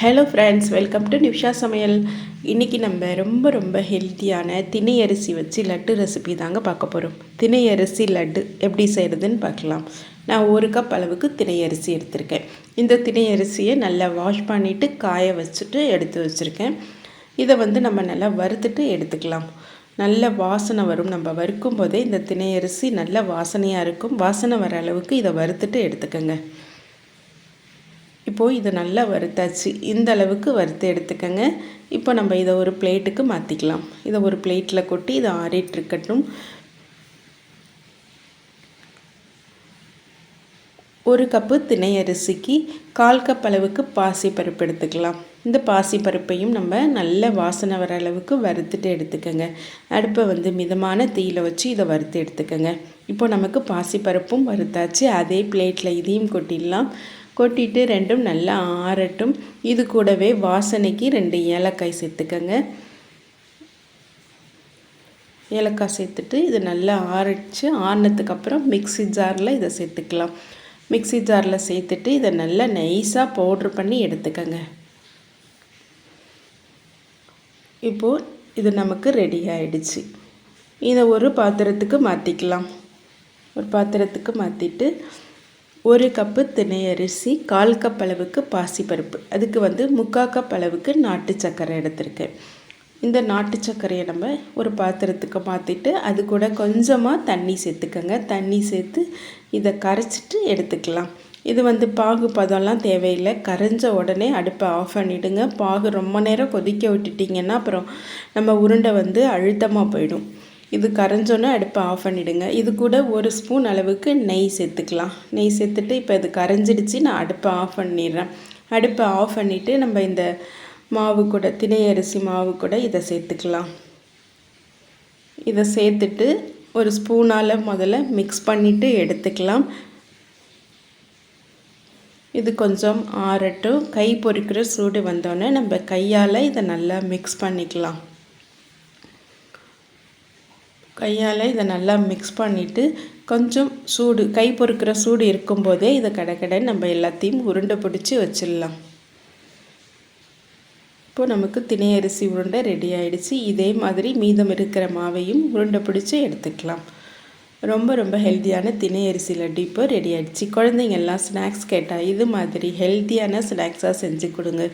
Hello friends welcome to Nisha சமையல் இன்றைக்கி நம்ம ரொம்ப ரொம்ப ஹெல்த்தியான திணையரிசி வச்சு லட்டு ரெசிபி தாங்க பார்க்க போகிறோம் திணை அரிசி லட்டு எப்படி செய்கிறதுன்னு பார்க்கலாம். நான் ஒரு கப் அளவுக்கு திணை அரிசி எடுத்திருக்கேன். இந்த திணையரிசியை நல்லா வாஷ் பண்ணிவிட்டு காய வச்சுட்டு எடுத்து வச்சுருக்கேன். இதை வந்து நம்ம நல்லா வறுத்துட்டு எடுத்துக்கலாம். நல்ல வாசனை வரும். நம்ம வறுக்கும் போதே இந்த திணை அரிசி நல்ல வாசனையாக இருக்கும். வாசனை வர அளவுக்கு இதை வறுத்துட்டு எடுத்துக்கோங்க. இப்போது இது நல்லா வறுத்தாச்சு. இந்த அளவுக்கு வறுத்து எடுத்துக்கோங்க. இப்போ நம்ம இதை ஒரு பிளேட்டுக்கு மாற்றிக்கலாம் இதை ஒரு பிளேட்டில் கொட்டி இதை ஆறிட்டுருக்கட்டும் ஒரு கப்பு திணை அரிசிக்கு கால் கப் அளவுக்கு பாசி பருப்பு எடுத்துக்கலாம். இந்த பாசி பருப்பையும் நம்ம நல்ல வாசனை வர அளவுக்கு வறுத்துட்டு எடுத்துக்கோங்க. அடுப்பை வந்து மிதமான தீயில் வச்சு இதை வறுத்து எடுத்துக்கோங்க. இப்போ நமக்கு பாசி பருப்பும் வறுத்தாச்சு. அதே பிளேட்டில் இதையும் கொட்டிடலாம். கொட்டிட்டு ரெண்டும் நல்லா ஆறட்டும். இது கூடவே வாசனைக்கு ரெண்டு ஏலக்காய் சேர்த்துக்கங்க. ஏலக்காய் சேர்த்துட்டு இது நல்லா ஆறிச்சு ஆறினதுக்கப்புறம் மிக்சி ஜாரில் இதை சேர்த்துக்கலாம். மிக்சி ஜாரில் சேர்த்துட்டு இதை நல்லா நைஸாக பவுட்ரு பண்ணி எடுத்துக்கங்க. இப்போது இது நமக்கு ரெடி ஆகிடுச்சு இதை ஒரு பாத்திரத்துக்கு மாற்றிக்கலாம் ஒரு பாத்திரத்துக்கு மாற்றிட்டு ஒரு கப்பு திணை அரிசி கால் கப் அளவுக்கு பாசிப்பருப்பு அதுக்கு வந்து முக்கால் கப் அளவுக்கு நாட்டு சர்க்கரை எடுத்திருக்கேன். இந்த நாட்டு சர்க்கரையை நம்ம ஒரு பாத்திரத்துக்கு மாற்றிட்டு அது கூட கொஞ்சமாக தண்ணி சேர்த்துக்கோங்க. தண்ணி சேர்த்து இதை கரைச்சிட்டு எடுத்துக்கலாம். இது வந்து பாகு பதம்லாம் தேவையில்லை. கரைஞ்ச உடனே அடுப்பை ஆஃப் பண்ணிவிடுங்க பாகு ரொம்ப நேரம் கொதிக்க விட்டுட்டிங்கன்னா அப்புறம் நம்ம உருண்டை வந்து அழுத்தமாக போயிடும். இது கரைஞ்சோன்னே அடுப்பை ஆஃப் பண்ணிவிடுங்க இது கூட ஒரு ஸ்பூன் அளவுக்கு நெய் சேர்த்துக்கலாம். நெய் சேர்த்துட்டு இப்போ இது கரைஞ்சிடுச்சு நான் அடுப்பை ஆஃப் பண்ணிடுறேன். அடுப்பை ஆஃப் பண்ணிவிட்டு நம்ம இந்த மாவு கூட திணை அரிசி மாவு கூட இதை சேர்த்துக்கலாம். இதை சேர்த்துட்டு ஒரு ஸ்பூனால் முதல்ல மிக்ஸ் பண்ணிவிட்டு எடுத்துக்கலாம். இது கொஞ்சம் ஆறட்டும். கை பொறிக்கிற சூடு வந்தோடனே நம்ம கையால் இதை நல்லா மிக்ஸ் பண்ணிக்கலாம். கையால் இதை நல்லா மிக்ஸ் பண்ணிவிட்டு கொஞ்சம் சூடு கை பொறுக்கிற சூடு இருக்கும்போதே இதை கடை நம்ம எல்லாத்தையும் உருண்டை பிடிச்சி வச்சிடலாம். இப்போது நமக்கு திணையரிசி உருண்டை ரெடி ஆகிடுச்சு இதே மாதிரி மீதம் இருக்கிற மாவையும் உருண்டை பிடிச்சி எடுத்துக்கலாம். ரொம்ப ரொம்ப ஹெல்த்தியான திணை அரிசி லட்டு இப்போ ரெடி ஆகிடுச்சு குழந்தைங்க எல்லாம் ஸ்நாக்ஸ் கேட்டால் இது மாதிரி ஹெல்த்தியான ஸ்நாக்ஸாக செஞ்சு கொடுங்க.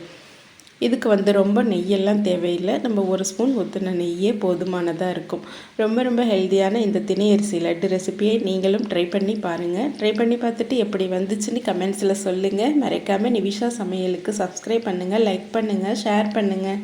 இதுக்கு வந்து ரொம்ப நெய்யெல்லாம் தேவையில்லை. நம்ம ஒரு ஸ்பூன் ஊற்றின நெய்யே போதுமானதாக இருக்கும். ரொம்ப ரொம்ப ஹெல்த்தியான இந்த திணை அரிசி லட்டு ரெசிப்பியை நீங்களும் ட்ரை பண்ணி பாருங்கள் ட்ரை பண்ணி பார்த்துட்டு எப்படி வந்துச்சுன்னு கமெண்ட்ஸில் சொல்லுங்கள் மறைக்காமல் நிவிஷா சமையலுக்கு சப்ஸ்கிரைப் பண்ணுங்கள் லைக் பண்ணுங்கள் ஷேர் பண்ணுங்கள்